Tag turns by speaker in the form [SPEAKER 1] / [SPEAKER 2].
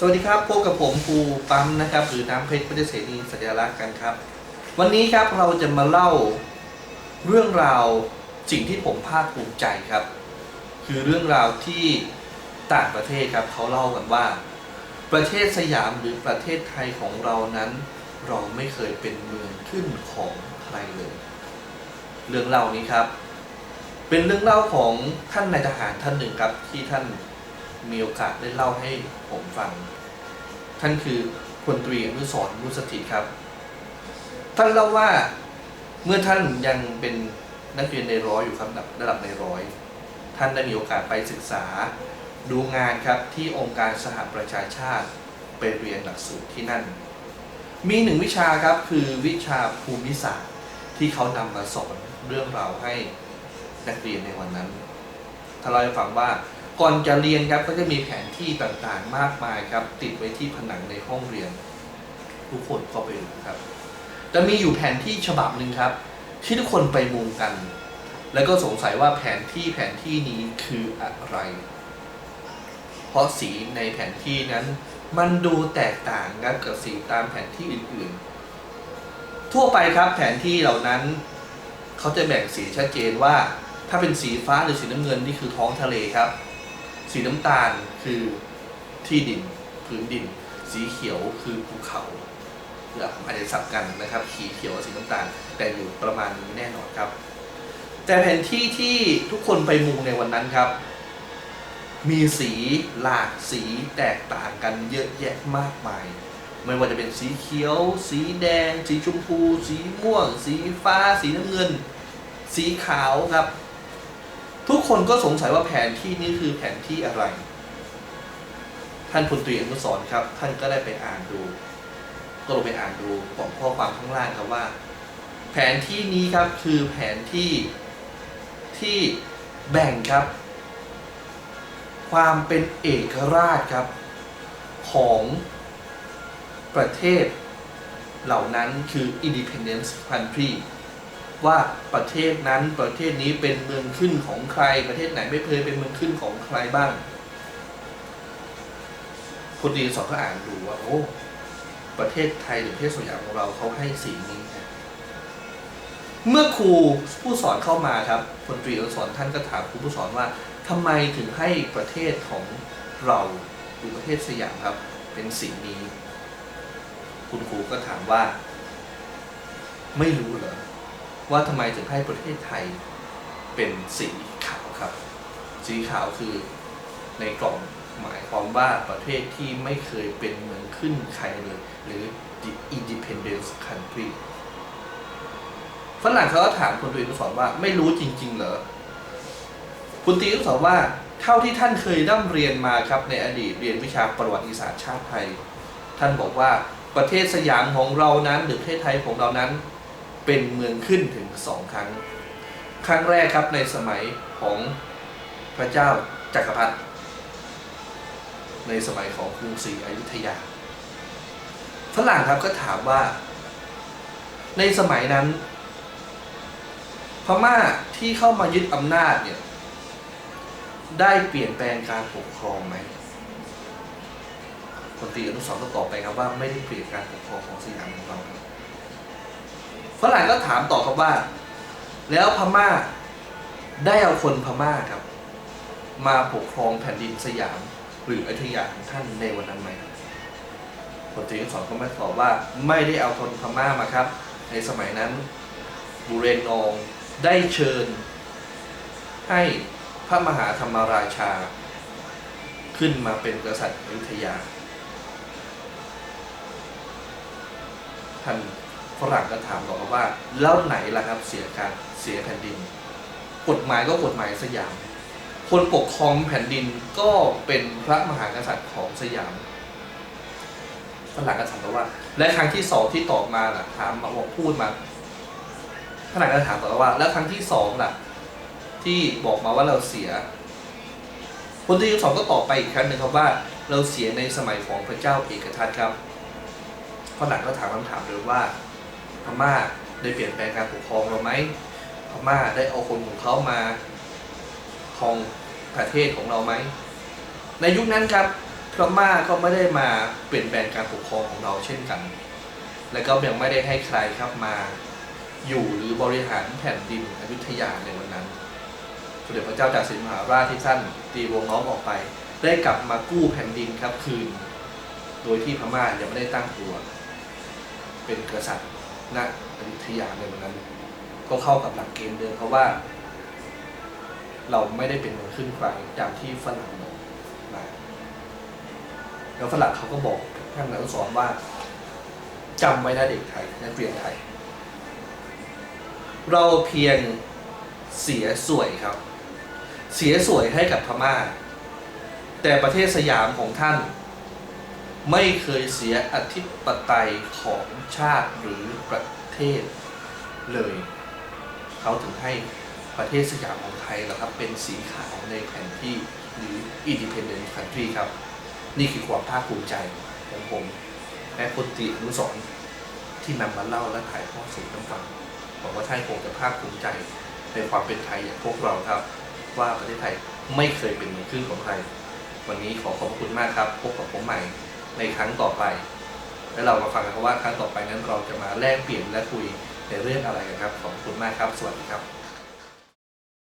[SPEAKER 1] สวัสดีครับพบกับผมภูปั๊มนะครับหรือน้ำเพชรพุทธเสนีสัญลักษณ์กันครับ วันนี้ครับเราจะมาเล่าเรื่องราวสิ่งที่ผมภาคภูมิใจครับ คือเรื่องราวที่ต่างประเทศครับเขาเล่ากันว่า ประเทศสยามหรือประเทศไทยของเรานั้น เราไม่เคยเป็นเมืองขึ้นของใครเลย เรื่องเล่านี้ครับ เป็นเรื่องเล่าของท่านนายทหารท่านหนึ่งครับที่ท่าน มีโอกาสได้เล่าให้ผมฟัง ท่านคือพลตรีอนุสรมุสถิตครับ ท่านเล่าว่าเมื่อท่านยังเป็นนักเรียนในร้อยอยู่ครับระดับในร้อย ท่านได้มีโอกาสไปศึกษา ดูงานครับที่องค์การสหประชาชาติไปเรียนหลักสูตรที่นั่น มีหนึ่งวิชาครับคือวิชาภูมิศาสตร์ที่เขานำมาสอนเรื่องราวให้นักเรียนในวันนั้นถ้านเราให้ฟังว่า ก่อนจะเรียนครับก็จะมีแผนที่ต่างๆมากมายครับ ติดไว้ที่ผนังในห้องเรียน ทุกคนก็ไปดูครับแต่มีอยู่แผนที่ฉบับหนึ่งครับ ที่ทุกคนไปมุงกัน แล้วก็สงสัยว่าแผนที่แผนที่นี้คืออะไร เพราะสีในแผนที่นั้น มันดูแตกต่างกันกับสีตามแผนที่อื่นๆ ทั่วไปครับแผนที่เหล่านั้น เขาจะแบ่งสีชัดเจนว่า ถ้าเป็นสีฟ้าหรือสีน้ำเงินนี่คือท้องทะเลครับ สีน้ำตาลคือที่ดินพื้นดิน สีเขียวคือภูเขาหรืออาจจะสับกันนะครับสีเขียวสีน้ำตาล แต่อยู่ประมาณนี้แน่นอนครับ แต่แผนที่ที่ทุกคนไปมุงในวันนั้นครับ มีสีหลากสีแตกต่างกันเยอะแยะมากมาย ไม่ว่าจะเป็นสีเขียว สีแดง สีชมพู สีม่วง สีฟ้า สีน้ำเงิน สีขาวครับ ทุกคนก็สงสัยว่าแผนที่นี้คือแผนที่อะไร ท่านพลตรีอนุสรครับ ท่านก็ได้ไปอ่านดู ก็ลงไปอ่านดูของข้อความข้างล่างครับว่า แผนที่นี้ครับคือแผนที่ที่แบ่งครับ ความเป็นเอกราชครับของประเทศเหล่านั้นคือ independence country ว่าประเทศนั้นประเทศนี้เป็นเมืองขึ้นของใคร ประเทศไหนไม่เคยเป็นเมืองขึ้นของใครบ้างคนดีสอนก็อ่านดูว่าโอ้ประเทศไทยหรือประเทศสยามของเราเขาให้สีนี้นะเมื่อครูผู้สอนเข้ามาครับพลตรีอนุสรณ์ท่านก็ถามครูผู้สอนว่าทำไมถึงให้ประเทศของเราหรือประเทศสยามครับ เป็นสีนี้ คุณครูก็ถามว่า ไม่รู้เหรอ ว่าทำไมถึงให้ประเทศไทยเป็นสีขาวครับ สีขาวคือในกล่องหมายความว่าประเทศที่ไม่เคยเป็นเมืองขึ้นใครเลย หรือ the independence country ฝรั่งเขาก็ถามคุณตรีนุสรณ์ว่าไม่รู้จริง ๆ เหรอ คุณตรีนุสรณ์ว่าเท่าที่ท่านเคยร่ำเรียนมาครับในอดีตเรียนวิชาประวัติศาสตร์ชาติไทย ท่านบอกว่าประเทศสยามของเรานั้นหรือประเทศไทยของเรานั้น เป็นเมืองขึ้นถึงสองครั้ง ครั้งแรกครับในสมัยของพระเจ้าจักรพรรดิในสมัยของกรุงศรีอยุธยาฝรั่งครับก็ถามว่า ในสมัยนั้น พม่าที่เข้ามายึดอำนาจเนี่ยได้เปลี่ยนแปลงการปกครองไหมคนตีอนุสรก็ตอบไปครับว่าไม่ได้เปลี่ยนการปกครองของสยาม ฝรั่งก็ถามต่อครับว่า แล้วพม่าได้เอาคนพม่าครับ มาปกครองแผ่นดินสยาม หรืออยุธยาของท่านในวันนั้นไหมคนตรีสองก็ไม่ตอบว่าไม่ได้เอาคนพม่ามาครับ ในสมัยนั้นบุเรนองได้เชิญ ให้พระมหาธรรมราชา ขึ้นมาเป็นกษัตริย์อยุธยาท่าน ฝรั่งก็ถามต่อว่า แล้วไหนล่ะครับเสียการเสียแผ่นดิน กฎหมายก็กฎหมายสยาม คนปกครองแผ่นดินก็เป็นพระมหากษัตริย์ของสยามฝรั่งก็ถามต่อว่า และครั้งที่สองที่ตอบมาล่ะถามมาบอกพูดมาฝรั่งก็ถามต่อว่า แล้วครั้งที่สองล่ะ ที่บอกมาว่าเราเสียคนที่สองก็ตอบไปอีกครั้งหนึ่งครับว่าเราเสียในสมัยของพระเจ้าเอกทัตครับฝรั่งก็ถามคำถามเดิมว่า พม่าได้เปลี่ยนแปลงการปกครองเราไหมพม่าได้เอาคนของเขามาครองประเทศของเราไหม ในยุคนั้นครับพม่าก็ไม่ได้มาเปลี่ยนแปลงการปกครองของเราเช่นกัน และก็ยังไม่ได้ให้ใครครับมาอยู่หรือบริหารแผ่นดินอยุธยาในวันนั้นสมเด็จพระเจ้าจากสินมหาราชที่ท่านตีวงล้อมออกไป ได้กลับมากู้แผ่นดินครับคืน โดยที่พม่ายังไม่ได้ตั้งตัว เป็นกษัตริย์ ณอยุธยาในวันนั้น ก็เข้ากับหลักเกณฑ์เดิมเพราะว่า เราไม่ได้เป็นเมืองขึ้นไกลอย่างที่ฝรั่งบอกมาแล้วฝรั่งเขาก็บอกท่านอนุสรณ์ว่าจำไว้นะเด็กไทยนักเรียนไทย เราเพียงเสียสวยครับ เสียสวยให้กับพม่า แต่ประเทศสยามของท่าน ไม่เคยเสียอธิปไตยของชาติหรือประเทศเลย เขาถึงให้ประเทศสยามของไทยนะครับ เป็นสีขาวในแผนที่หรือ Independent Country ครับ นี่คือความภาคภูมิใจของผมและคนตรีอนุสรที่นำมาเล่าและถ่ายทอดสู่ท่านฟังหวังว่าท่านคงจะภาคภูมิใจในความเป็นไทยอย่างพวกเราครับ ว่าประเทศไทยไม่เคยเป็นเหมืองขึ้นของใครวันนี้ขอขอบคุณมากครับ พบกับผมใหม่ ในครั้งต่อไป และเรามาฟังกันว่าครั้งต่อไปนั้นเราจะมาแลกเปลี่ยนและคุยในเรื่องอะไรกันครับ ขอบคุณมากครับ สวัสดีครับ